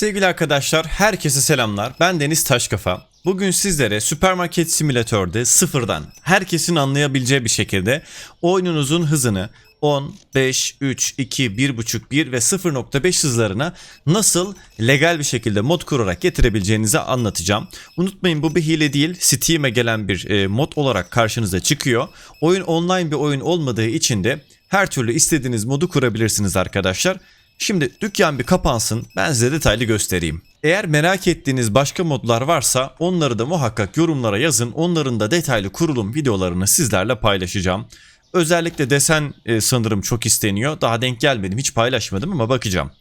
Sevgili arkadaşlar, herkese selamlar. Ben Deniz Taşkafa. Bugün sizlere süpermarket simülatörde sıfırdan herkesin anlayabileceği bir şekilde oyununuzun hızını 10, 5, 3, 2, 1.5, 1 ve 0.5 hızlarına nasıl legal bir şekilde mod kurarak getirebileceğinizi anlatacağım. Unutmayın bu bir hile değil. Steam'e gelen bir e, mod olarak karşınıza çıkıyor. Oyun online bir oyun olmadığı için de her türlü istediğiniz modu kurabilirsiniz arkadaşlar. Şimdi dükkan bir kapansın ben size detaylı göstereyim. Eğer merak ettiğiniz başka modlar varsa onları da muhakkak yorumlara yazın. Onların da detaylı kurulum videolarını sizlerle paylaşacağım. Özellikle desen e, sanırım çok isteniyor. Daha denk gelmedim hiç paylaşmadım ama bakacağım.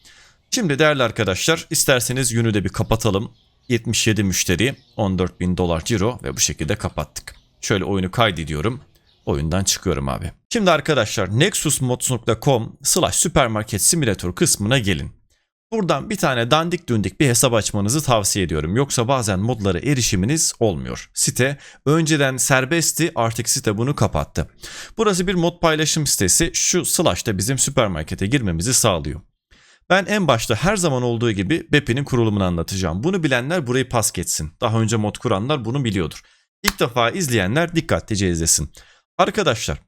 Şimdi değerli arkadaşlar isterseniz yünü de bir kapatalım. 77 müşteri 14 bin dolar ciro ve bu şekilde kapattık. Şöyle oyunu kaydediyorum. Oyundan çıkıyorum abi. Şimdi arkadaşlar nexusmods.com slash süpermarket simülatör kısmına gelin. Buradan bir tane dandik dündik bir hesap açmanızı tavsiye ediyorum. Yoksa bazen modlara erişiminiz olmuyor. Site önceden serbestti artık site bunu kapattı. Burası bir mod paylaşım sitesi. Şu slash bizim süpermarkete girmemizi sağlıyor. Ben en başta her zaman olduğu gibi Bepi'nin kurulumunu anlatacağım. Bunu bilenler burayı pas geçsin. Daha önce mod kuranlar bunu biliyordur. İlk defa izleyenler dikkatlice izlesin. Arkadaşlar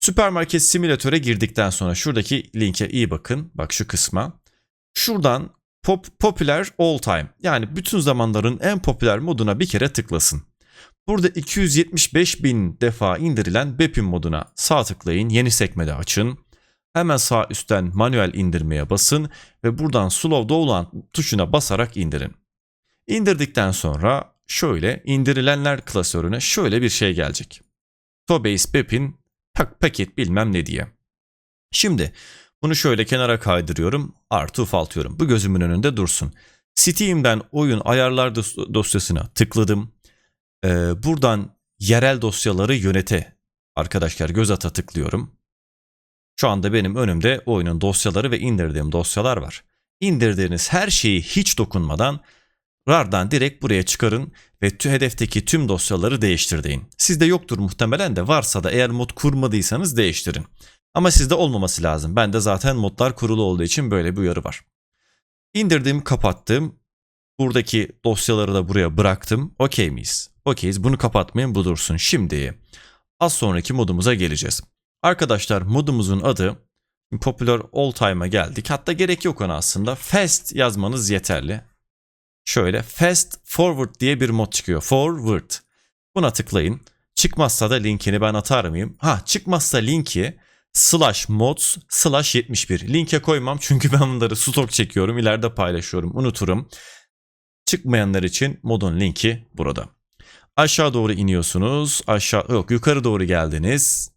süpermarket simülatöre girdikten sonra şuradaki linke iyi bakın. Bak şu kısma. Şuradan pop, popüler all time yani bütün zamanların en popüler moduna bir kere tıklasın. Burada 275 bin defa indirilen Bepin moduna sağ tıklayın yeni sekmede açın. Hemen sağ üstten manuel indirmeye basın ve buradan slow'da olan tuşuna basarak indirin. İndirdikten sonra şöyle indirilenler klasörüne şöyle bir şey gelecek. Tobase Bepin pak paket bilmem ne diye. Şimdi bunu şöyle kenara kaydırıyorum artı ufaltıyorum. Bu gözümün önünde dursun. Steam'den oyun ayarlar dos- dosyasına tıkladım. Ee, buradan yerel dosyaları yönete arkadaşlar göz ata tıklıyorum. Şu anda benim önümde oyunun dosyaları ve indirdiğim dosyalar var. İndirdiğiniz her şeyi hiç dokunmadan RAR'dan direkt buraya çıkarın ve tü hedefteki tüm dosyaları değiştir deyin. Sizde yoktur muhtemelen de varsa da eğer mod kurmadıysanız değiştirin. Ama sizde olmaması lazım. Bende zaten modlar kurulu olduğu için böyle bir uyarı var. İndirdim, kapattım. Buradaki dosyaları da buraya bıraktım. Okey miyiz? Okeyiz. Bunu kapatmayın, bu dursun. Şimdi az sonraki modumuza geleceğiz. Arkadaşlar modumuzun adı Popular All Time'a geldik. Hatta gerek yok ona aslında. Fast yazmanız yeterli. Şöyle Fast Forward diye bir mod çıkıyor. Forward. Buna tıklayın. Çıkmazsa da linkini ben atar mıyım? Ha çıkmazsa linki slash mods slash 71. Linke koymam çünkü ben bunları stok çekiyorum. ileride paylaşıyorum. Unuturum. Çıkmayanlar için modun linki burada. Aşağı doğru iniyorsunuz. Aşağı yok yukarı doğru geldiniz.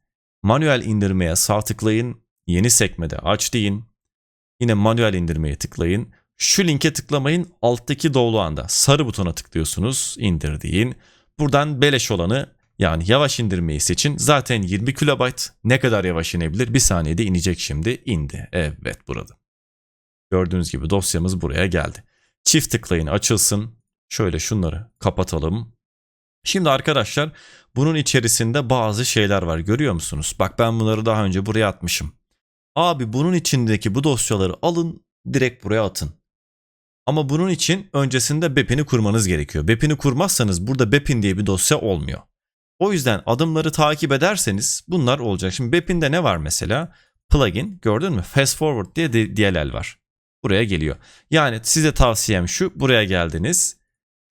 Manuel indirmeye sağ tıklayın. Yeni sekmede aç deyin. Yine manuel indirmeye tıklayın. Şu linke tıklamayın. Alttaki dolu anda sarı butona tıklıyorsunuz. indir deyin. Buradan beleş olanı yani yavaş indirmeyi seçin. Zaten 20 kilobayt ne kadar yavaş inebilir? Bir saniyede inecek şimdi. indi. Evet burada. Gördüğünüz gibi dosyamız buraya geldi. Çift tıklayın açılsın. Şöyle şunları kapatalım. Şimdi arkadaşlar bunun içerisinde bazı şeyler var görüyor musunuz? Bak ben bunları daha önce buraya atmışım. Abi bunun içindeki bu dosyaları alın direkt buraya atın. Ama bunun için öncesinde Bepin'i kurmanız gerekiyor. Bepin'i kurmazsanız burada Bepin diye bir dosya olmuyor. O yüzden adımları takip ederseniz bunlar olacak. Şimdi Bepin'de ne var mesela? Plugin gördün mü? Fast Forward diye DLL var. Buraya geliyor. Yani size tavsiyem şu. Buraya geldiniz.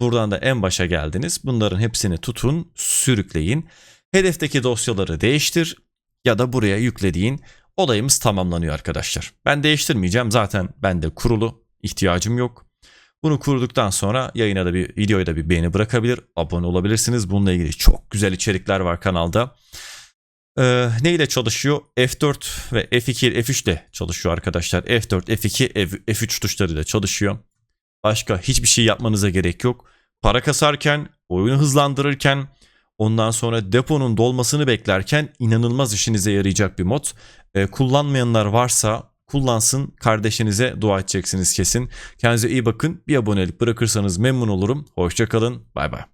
Buradan da en başa geldiniz. Bunların hepsini tutun, sürükleyin. Hedefteki dosyaları değiştir ya da buraya yüklediğin olayımız tamamlanıyor arkadaşlar. Ben değiştirmeyeceğim. Zaten bende kurulu. ihtiyacım yok. Bunu kurduktan sonra yayına da bir videoya da bir beğeni bırakabilir, abone olabilirsiniz. Bununla ilgili çok güzel içerikler var kanalda. Ee, ne ile çalışıyor? F4 ve F2, F3 ile çalışıyor arkadaşlar. F4, F2, F- F3 tuşlarıyla çalışıyor. Başka hiçbir şey yapmanıza gerek yok. Para kasarken, oyunu hızlandırırken, ondan sonra deponun dolmasını beklerken inanılmaz işinize yarayacak bir mod. Ee, kullanmayanlar varsa kullansın. Kardeşinize dua edeceksiniz kesin. Kendinize iyi bakın. Bir abonelik bırakırsanız memnun olurum. Hoşçakalın. Bay bay.